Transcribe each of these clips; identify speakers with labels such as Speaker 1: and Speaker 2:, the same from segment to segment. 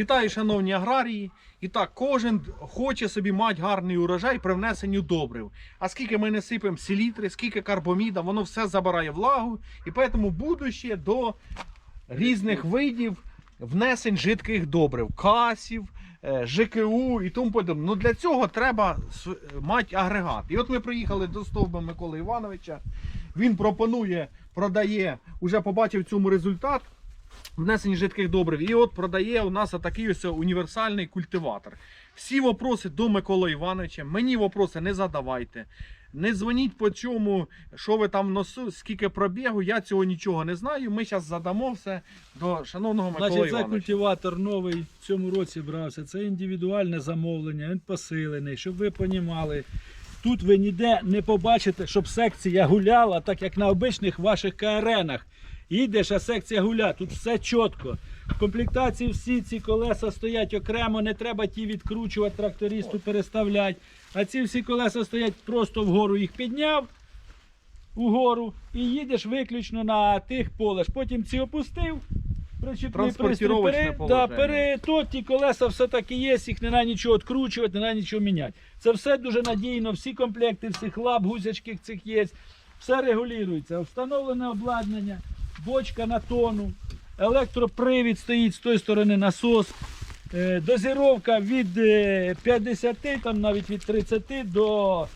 Speaker 1: Вітаю, шановні аграрії. І так, кожен хоче собі мати гарний урожай при внесенню добрив. А скільки ми не сипемо селітри, скільки карбоміда, воно все забирає влагу. І тому будуще до різних видів внесень жидких добрив, касів, е, ЖКУ і тому подібне. Ну для цього треба мати агрегат. І от ми приїхали до стовба Миколи Івановича. Він пропонує, продає, уже побачив цьому результат внесення жидких добрив. І от продає у нас такий ось універсальний культиватор. Всі вопроси до Миколи Івановича. Мені вопроси не задавайте. Не дзвоніть по чому, що ви там носу, скільки пробігу, я цього нічого не знаю. Ми зараз задамо все до шановного Миколи
Speaker 2: Значить, це
Speaker 1: Івановича.
Speaker 2: культиватор новий в цьому році брався. Це індивідуальне замовлення, він посилений, щоб ви понімали. Тут ви ніде не побачите, щоб секція гуляла, так як на обичних ваших КРНах. Їдеш, а секція гуля, тут все чітко. В комплектації всі ці колеса стоять окремо, не треба ті відкручувати, трактористу переставляти. А ці всі колеса стоять просто вгору їх підняв угору і їдеш виключно на тих полеш. Потім ці опустив, пристрій, пере, да, пере, то ті колеса все таки є, їх не треба нічого відкручувати, не треба нічого міняти. Це все дуже надійно, всі комплекти, всіх лап, гусячки цих є, все регулюється. Встановлене обладнання, бочка на тону, електропривід стоїть з тої сторони насос. Е, Дозіровка від е, 50, там навіть від 30 до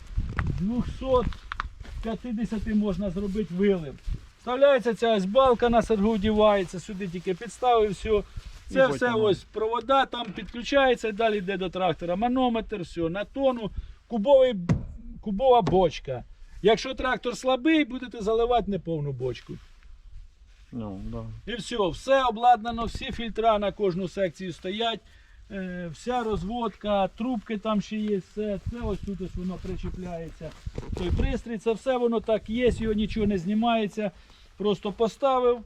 Speaker 2: 250 можна зробити вилив. Вставляється ця ось балка на сергу вдівається, сюди тільки підставив, все. Це
Speaker 1: І
Speaker 2: все ось провода, там підключається, далі йде до трактора. Манометр, все, на тону, кубовий, кубова бочка. Якщо трактор слабий, будете заливати неповну бочку.
Speaker 1: Ну, да.
Speaker 2: І все, все обладнано, всі фільтра на кожну секцію стоять, е, вся розводка, трубки там ще є, все. Це ось тут ось воно причіпляється. Той пристрій, це все воно так є, його нічого не знімається. Просто поставив,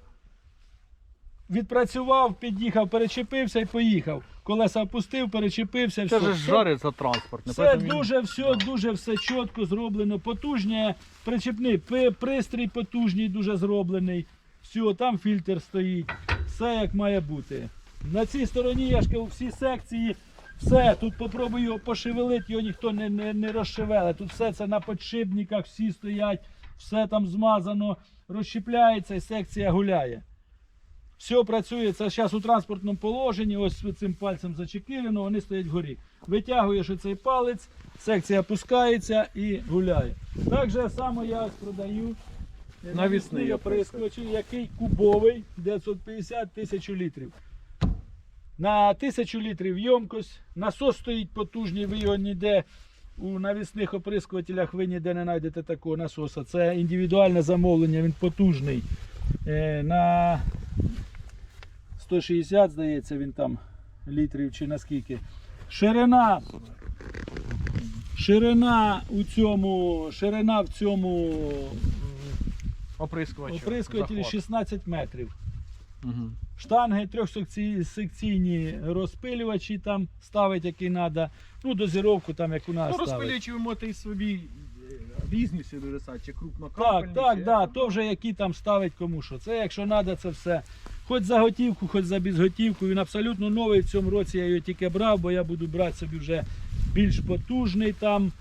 Speaker 2: відпрацював, під'їхав, перечепився і поїхав. Колеса опустив, перечепився,
Speaker 1: Це
Speaker 2: все.
Speaker 1: ж
Speaker 2: Все-
Speaker 1: жариться транспорт. не
Speaker 2: це
Speaker 1: поэтому він-
Speaker 2: дуже все, дуже все чітко зроблено. Потужне, причепний пи- пристрій потужний, дуже зроблений. Все, там фільтр стоїть. Все як має бути. На цій стороні я ж кажу, всі секції, все. Тут попробую його пошевелити, його ніхто не, не, не розшевелить. Тут все це на подшипниках, всі стоять, все там змазано, розщепляється і секція гуляє. Все працює, це зараз у транспортному положенні, ось цим пальцем зачекірено, вони стоять вгорі. Витягуєш оцей палець, секція опускається і гуляє. Так же само я продаю
Speaker 1: Навісний
Speaker 2: оприскувач, який кубовий, 950 тисяч літрів. На тисячу літрів ємкость, насос стоїть потужний, ви його ніде у навісних оприскувателях ви ніде не знайдете такого насоса. Це індивідуальне замовлення, він потужний. Е, на 160, здається, він там літрів чи наскільки. Ширина. Ширина у цьому, ширина в цьому
Speaker 1: Оприскувач.
Speaker 2: оприскувателі
Speaker 1: захват.
Speaker 2: 16 метрів.
Speaker 1: Мгм.
Speaker 2: Штанги трьохсекційні розпилювачі там ставить, який треба. Ну, дозіровку там, як у нас.
Speaker 1: Ну, розпилюючи ви можете і собі е, різні сюди чи
Speaker 2: Так, так,
Speaker 1: чи-
Speaker 2: да, то вже які там ставить кому що. Це якщо треба, це все. Хоч за готівку, хоч за безготівку. Він абсолютно новий в цьому році я його тільки брав, бо я буду брати собі вже більш потужний там.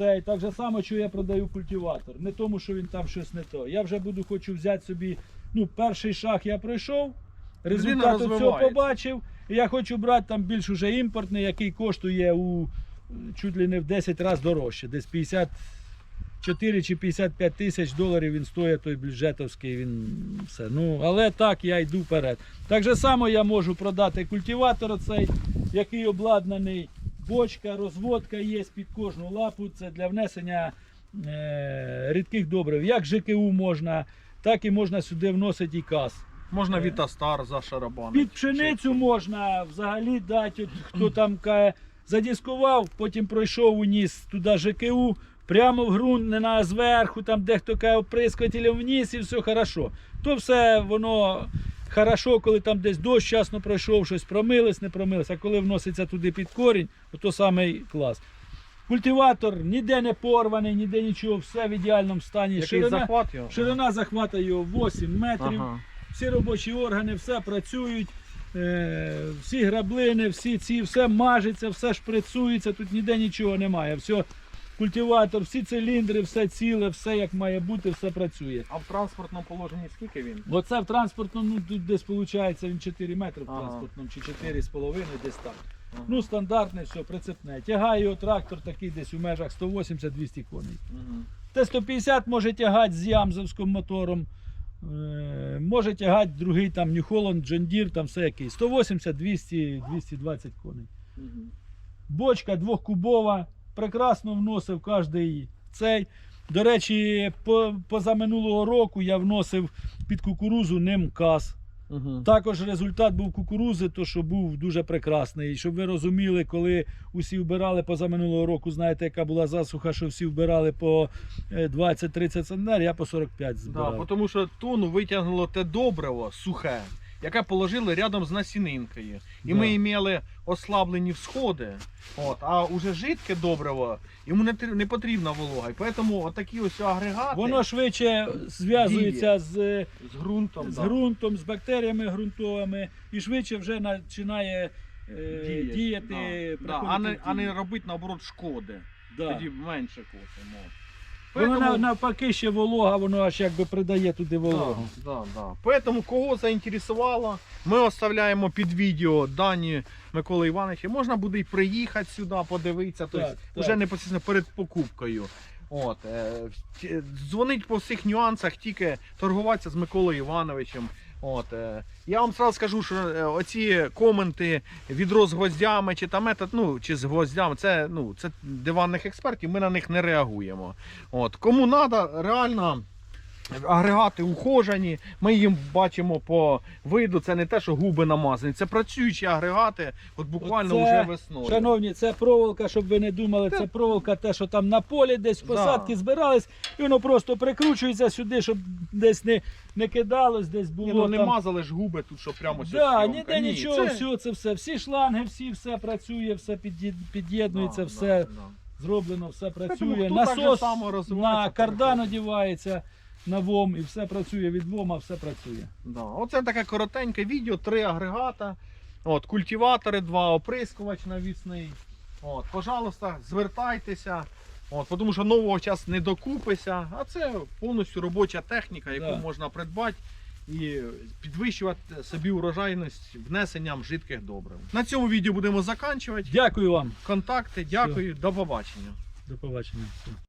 Speaker 2: І так же само, що я продаю культиватор. Не тому, що він там щось не то. Я вже буду хочу взяти собі. Ну, перший шаг я пройшов, результат цього побачив. І я хочу брати там більш уже імпортний, який коштує у чуть ли не в 10 разів дорожче. Десь 54 чи 55 тисяч доларів він стоїть, той бюджетовський, він все. Ну, але так, я йду вперед. Так же само я можу продати культиватор оцей, який обладнаний. Бочка, розводка є під кожну лапу. Це для внесення е, рідких добрив. Як ЖКУ можна, так і можна сюди вносити і каз.
Speaker 1: Можна Вітастар за шарабан.
Speaker 2: Під пшеницю можна взагалі дати, от, хто там каже, задіскував, потім пройшов уніс туди ЖКУ, прямо в ґрунт, не на зверху, там дехто каже, оприскувателем вниз і все хорошо. То все воно хорошо, коли там десь дощ часно пройшов, щось промилось, не промилось, а коли вноситься туди під корінь, то самий клас. Культиватор ніде не порваний, ніде нічого, все в ідеальному стані.
Speaker 1: Який
Speaker 2: Ширина,
Speaker 1: захват його?
Speaker 2: ширина захвата його 8 метрів
Speaker 1: Ага.
Speaker 2: всі робочі органи, все працюють. е, всі граблини, всі ці, все мажеться, все шприцується, тут ніде нічого немає. Все, культиватор, всі циліндри, все ціле, все як має бути, все працює.
Speaker 1: А в транспортному положенні скільки він?
Speaker 2: Оце в транспортному, ну тут десь виходить він 4 метри в
Speaker 1: Ага.
Speaker 2: транспортному чи 4,5 десь так.
Speaker 1: Ага.
Speaker 2: Ну, стандартне, все, прицепне. Тягає його трактор такий десь у межах 180-200 коней.
Speaker 1: Мгм.
Speaker 2: Т-150 може тягати з ямзовським мотором. Е, може тягати другий там New Holland, John Deere, там все який. 180, 200, 220 коней. Бочка двохкубова, прекрасно вносив кожний цей. До речі, по, позаминулого року я вносив під кукурузу ним каз.
Speaker 1: Мгм.
Speaker 2: Також результат був кукурузи, то що був дуже прекрасний. Щоб ви розуміли, коли усі вбирали позаминулого року, знаєте, яка була засуха, що всі вбирали по е, 20-30 центнер, я по 45
Speaker 1: Да,
Speaker 2: збирав.
Speaker 1: тому що тону витягнуло те добриво сухе, яке положили рядом з насінинкою. І
Speaker 2: Да.
Speaker 1: ми мали ослаблені всходи. От, а уже жидке добриво, йому не, тр- не потрібна волога. І тому отакі ось агрегати
Speaker 2: Воно швидше зв'язується з, е,
Speaker 1: з ґрунтом
Speaker 2: з
Speaker 1: да,
Speaker 2: ґрунтом, з бактеріями ґрунтовими і швидше вже починає е,
Speaker 1: діяти.
Speaker 2: діяти,
Speaker 1: да, да, а, не, а не
Speaker 2: дію.
Speaker 1: робити наоборот шкоди.
Speaker 2: Да.
Speaker 1: Тоді менше косимо.
Speaker 2: Воно нав- навпаки ще волога, воно аж якби придає туди вологу.
Speaker 1: Да, да, да. Поэтому кого заінтересувало, ми оставляємо під відео дані Миколи Івановича. Можна буде і приїхати сюди, подивитися, тобто
Speaker 2: Так,
Speaker 1: вже непосередньо перед покупкою. От, е, ті- дзвонить по всіх нюансах, тільки торгуватися з Миколою Івановичем. От, е, я вам сразу скажу, що е, оці коменти відро з гвоздями чи там метод, ну, чи з гвоздями, це, ну, це диванних експертів, ми на них не реагуємо. От, кому треба, реально. Агрегати ухожені, ми їм бачимо по виду. Це не те, що губи намазані, це працюючі агрегати, от буквально
Speaker 2: Оце,
Speaker 1: вже весною.
Speaker 2: Шановні, це проволока, щоб ви не думали, це проволока, те, що там на полі десь посадки
Speaker 1: Да.
Speaker 2: збирались, і воно просто прикручується сюди, щоб десь не, не кидалось, десь було.
Speaker 1: Ні, ну не
Speaker 2: там...
Speaker 1: мазали ж губи тут, що прямо ось
Speaker 2: Да,
Speaker 1: зйомка.
Speaker 2: ніде
Speaker 1: Ні,
Speaker 2: нічого,
Speaker 1: це-
Speaker 2: все це все. Всі шланги, всі все працює, все під'єднується,
Speaker 1: Да,
Speaker 2: все
Speaker 1: да, да.
Speaker 2: зроблено, все працює.
Speaker 1: хто
Speaker 2: Насос на кардан одівається на ВОМ і все працює від ВОМа, все працює.
Speaker 1: Да. Оце таке коротеньке відео, три агрегата, от, культиватори, два, оприскувач навісний. От, пожалуйста, звертайтеся. От, тому що нового час не докупися, а це повністю робоча техніка, яку
Speaker 2: Да.
Speaker 1: можна придбати і підвищувати собі урожайність внесенням жидких добрив. На цьому відео будемо закінчувати.
Speaker 2: Дякую вам.
Speaker 1: Контакти, дякую, до побачення.
Speaker 2: До побачення. Все.